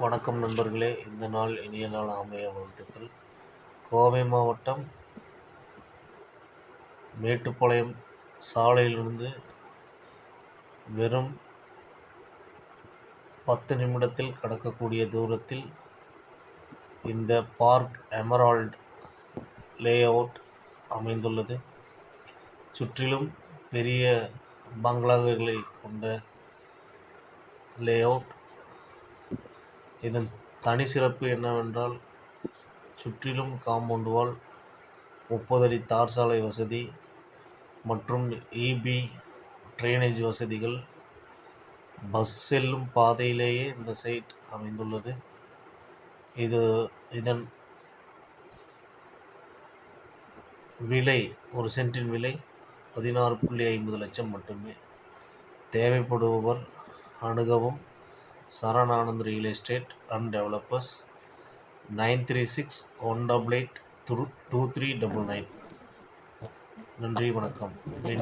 வணக்கம் நண்பர்களே. இந்த நாள் இனிய நாள் அமைய வாழ்த்துக்கள். கோவை மாவட்டம் மேட்டுப்பாளையம் சாலையிலிருந்து வெறும் பத்து நிமிடத்தில் கடக்கக்கூடிய தூரத்தில் இந்த பார்க் எமரால்ட் லேஅவுட் அமைந்துள்ளது. சுற்றிலும் பெரிய பங்களாக்களை கொண்ட லேஅவுட் இதன் தனி சிறப்பு என்னவென்றால் சுற்றிலும் காம்பவுண்ட் வால் முப்பது அடி தார் சாலை வசதி மற்றும் இபி ட்ரைனேஜ் வசதிகள். பஸ் செல்லும் பாதையிலேயே இந்த சைட் அமைந்துள்ளது. இது இதன் விலை ஒரு சென்ட்டின் விலை பதினாறு புள்ளி ஐம்பது லட்சம் மட்டுமே. தேவைப்படுபவர் அணுகவும் Sharanananth real estate and developers nine three six one double eight through two three double nine நன்றி வணக்கம். மீண்டும்